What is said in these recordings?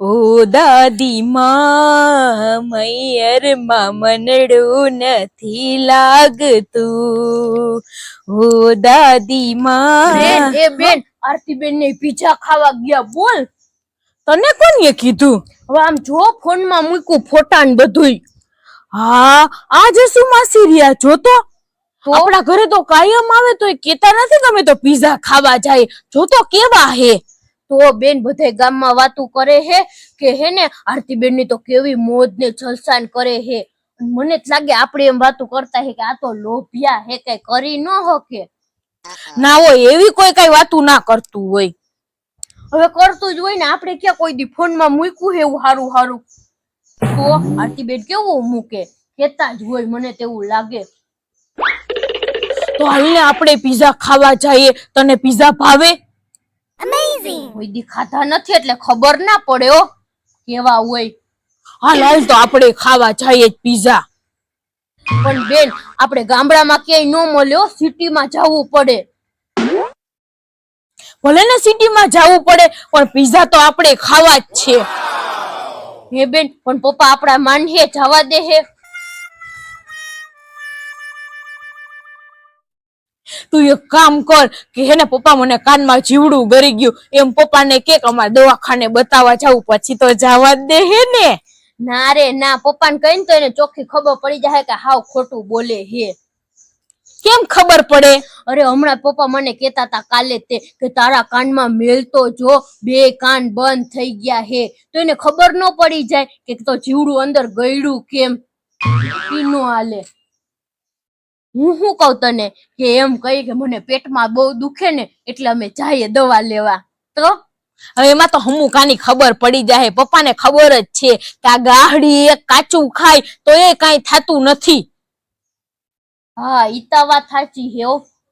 ઓ દાદી માં મૈયરમાં મનડું નથી લાગતું. ઓ દાદી બેનમાં એ બેન આરતી બેન ને પીઝા ખાવા ગયા બોલ. તને કોને કીધું? હવે આમ જો ફોનમાં મૂકું ફોટા ને બધુંય. હા આજે શું માસી રહ્યા? જો તો. તો? આપણા ઘરે તો કાયમ આવે તો કેતા નથી તમે તો પીઝા ખાવા જાય. જો તો કેવા હે? તો બેન બધા ગામમાં વાતું કરે હે કે હે ને આરતીબેનની તો કેવી મોજ ને જલસાન કરે હે. મને જ લાગે આપણે એમ વાતું કરતા હે કે આ તો લોભિયા હે કઈ કરી ન હકે. ના હોય એવી કોઈ કઈ વાતું ના કરતું હોય. હવે કરતું જ હોય ને આપણે ક્યાં કોઈ દી ફોનમાં મૂક્યું હે એવું હારું હારું? તો આરતી બેન કેવું મૂકે? કેતા જ હોય મને તેવું લાગે. તો હાલને આપણે પીઝા ખાવા જઈએ તને પીઝા ભાવે? કોઈ દી નથી એટલે ખબર ના પડે હો. કેવા હોય. હાલ હાલ તો આપણે ખાવા જઈએ પીઝા. પણ બેન, આપણે ગામડામાં ક્યાંય ન મળ્યો સિટીમાં જવું પડે. ભલે ને સિટીમાં જવું પડે, પણ પીઝા તો આપણે ખાવા જ છે. હે બેન, પણ પપ્પા આપણા માનહે જવા દે હે. તું એક કામ કર કે હે ને પપ્પા મને કાનમાં જીવડું ગરી ગયું. એમ પપ્પાને કે કે અમારે દવાખાને બતાવવા જવું પછી તો જવા દે હે ને. ના રે ના પપ્પાને કહીને તો એને ચોખ્ખી ખબર પડી જાય કે હાવ ખોટું બોલે હે. કેમ ખબર પડે? અરે હમણાં પપ્પા મને કેતા હતા કાલે તે કે તારા કાનમાં મેલતો જો બે કાન બંધ થઈ ગયા હે. તો એને ખબર ન પડી જાય કે તો જીવડું અંદર ગયડું કેમ? ઈ નો હાલે. હું શું કહું તને કે એમ કહી કે મને પેટમાં બહુ દુખે ને એટલે અમે જઈએ દવા લેવા. તો? હવે એમાં તો હમુ કાની ખબર પડી જાય. પપ્પાને ખબર જ છે કે આ ગાહડી એક કાચું ખાય તો એ કાંઈ થતું નથી. હા ઈ તો વાત સાચી હે.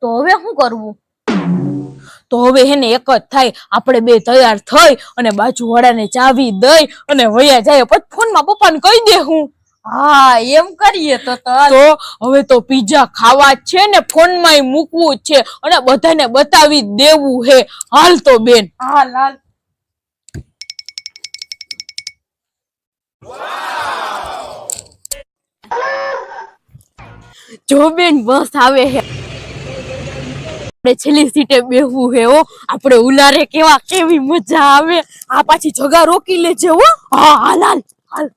તો હવે શું કરવું? તો હવે હેને એક જ થાય. આપણે બે તૈયાર થઈ અને બાજુવાળાને ચાવી દઈ અને વયા જાય. પછી ફોનમાં પપ્પાને કહી દે હું. હા એમ કરીએ તો તો હવે તો પીઝા ખાવા જ છે ને ફોનમાં મૂકવું છે. અને બધાને બતાવી દેવું હે. હાલ તો બેન. હાલ હાલ. જો બેન બસ આવે હે. આપણે છેલ્લી સીટે બેહવું હે હો. આપણે ઉલારે કેવા કેવી મજા આવે. આ પાછી જગા રોકી લેજે હો. હા હાલ હાલ હાલ.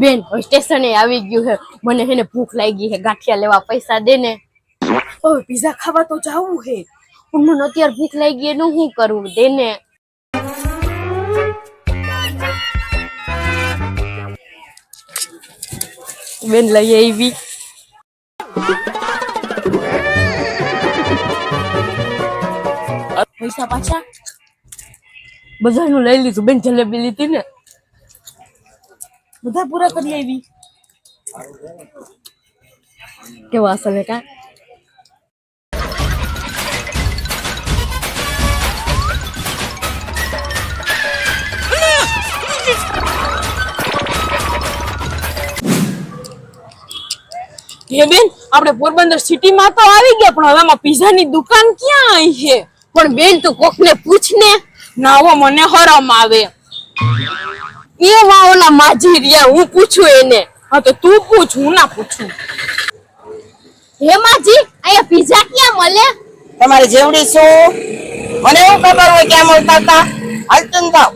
બેન હવે સ્ટેશને આવી ગયું હે મને હેને ભૂખ લાગી હે ગાંઠિયા લેવા પૈસા દે ને. પીઝા ખાવા તો જાવું હે પણ મને અત્યારે ભૂખ લાગી એનું શું કરવું દે ને. બેન લઈ આવી. પૈસા પાછા? બધાનું લઈ લીધું. બેન જલેબી લીધી ને. બધા પૂરા કરી આવી. કેવા અસલ કા બેન, આપણે પોરબંદર સિટીમાં તો આવી ગયા, પણ હવે આમાં પીઝાની દુકાન ક્યાં આવી છે? પણ બેન, તું કોકને પૂછ ને ના હો મને હરમ આવે. એ વા ઓલા માજી રહ્યા હું પૂછું એને. હા તો તું પૂછ હું ના પૂછું. હે માજી અહીંયા પીઝા ક્યાં મળે? તમારે જેવડી શું? મને એવું ખબર હોય ક્યાં મળતા હતા? હાલતું ને થાવ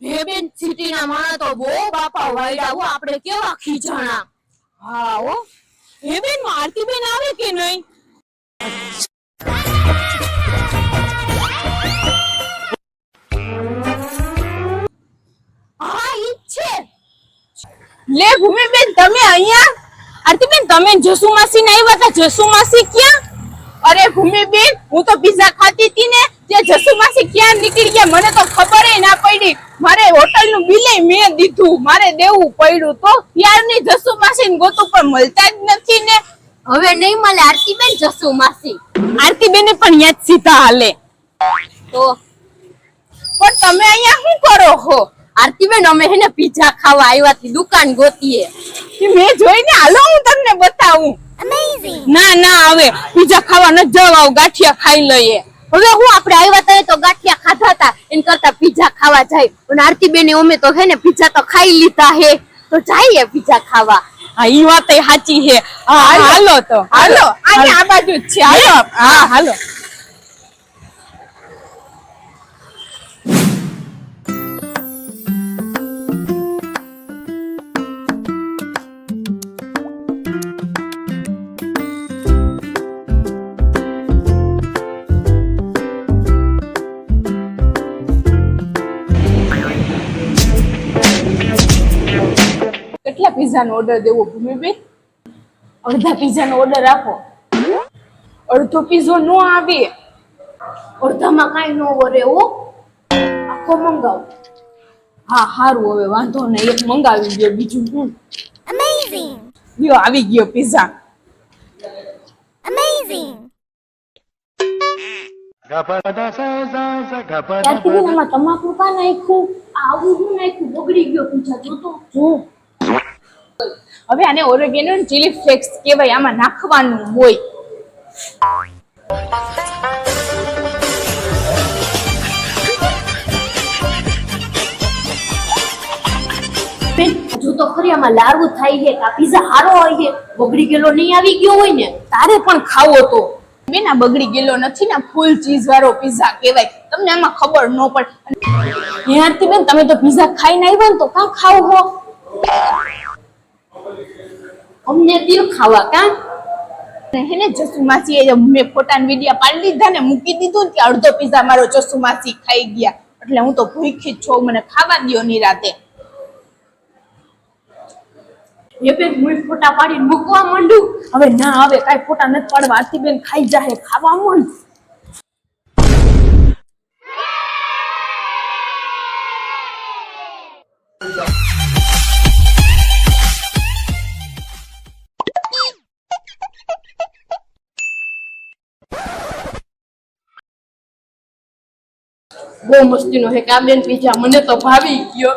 હે સિટીના માણસ તો બહુ બાપા વાયડા હો આપણે કેવા ખીજાણા? હા હો. હે બેન આરતી બેન આવે કે નહીં? હા ભૂમિ લે ભૂમિબેન તમે અહીંયા? આરતી બેન તમે જસુ માસી ને આવ્યા હતા જસુ માસી ક્યાં? અરે ભૂમિબેન હું તો પીઝા ખાતી હતી ને. તે જસુ માસી ક્યાં નીકળી ગયા? મને તો ખબર ના પડી. મારે હોટલનું બિલે મેં દીધું મારે દેવું પડ્યું તો ત્યારની જસુ માસી ગોતું પણ મળતા જ નથી ને. હવે નહીં મળે આરતીબેન જસુ માસી. આરતીબેન પણ યાદ સીધા હાલે. તો? પણ તમે અહીંયા શું કરો છો આરતીબેન અમે હે ને પીઝા ખાવા આવ્યા થી દુકાન ગોતીએ. મેં જોઈને હાલો હું તમને બતાવું. ના ના હવે પીઝા ખાવા ન જવાવ ગાંઠિયા ખાઈ લઈએ. હવે હું આપણે આવ્યા તો ગાંઠિયા ખાધા હતા એન કરતા પીઝા ખાવા જાય. અને આરતીબેન અમે તો હે ને પીઝા તો ખાઈ લીધા હે. તો જઈએ પીઝા ખાવા. હા ઈ વાત સાચી હે. હા હાલો તો. હાલો આ બાજુ જ છે. હાલો. હા હાલો. કેટલા નો ઓર્ડર દેવો ભૂમિબેન અડધા pizza નો ઓર્ડર આપો. અડધો પીઝો નો આવે. અડધામાં કાંઈ ન વરે હો. આખો મંગાવ. હા સારું હવે વાંધો નહીં. એક મંગાવી ગયો બીજું હું? લ્યો આવી ગયો પીઝા. આરતીબેન તમાકુ કા નાખ્યું આવું હું નાખ્યું બગડી ગયો પીઝા જોતો જો હવે આને ઓરેગેનો ચીલી ફ્લેક્સ કહેવાય આમાં નાખવાનું હોય. બેન જો તો ખરી આમાં લારવું થાય છે આ પીઝા હારો હોય છે. બગડી ગયેલો નહીં આવી ગયો હોય ને તારે પણ ખાવો તો. મેં ના બગડી ગયેલો નથી ને ફૂલ ચીઝ વાળો પીઝા કહેવાય. તમને આમાં ખબર ન પડે. હે બેન તમે તો પીઝા ખાઈને આવ્યા ને તો કાં ખાવ હો? અમને દિલ ખાવા કા? અને હે જસુ માસી એ મેં ફોટા વિડીયા પાડી લીધા ને મૂકી દીધું ત્યાં અડધો પીઝા મારો જસુ માસી ખાઈ ગયા. એટલે હું તો ભૂખી જ છું મને ખાવા દ્યો ની રાતે. એ બેન હું ફોટા પાડીને મૂકવા માંડું. હવે ના હવે કાંઈ ફોટા નથી પાડવા. આરતી બેન ખાઈ જાહે ખાવા માંડ. બહુ મસ્તીનો હે કામ બેન પીઝા મને તો ભાવી ગયો.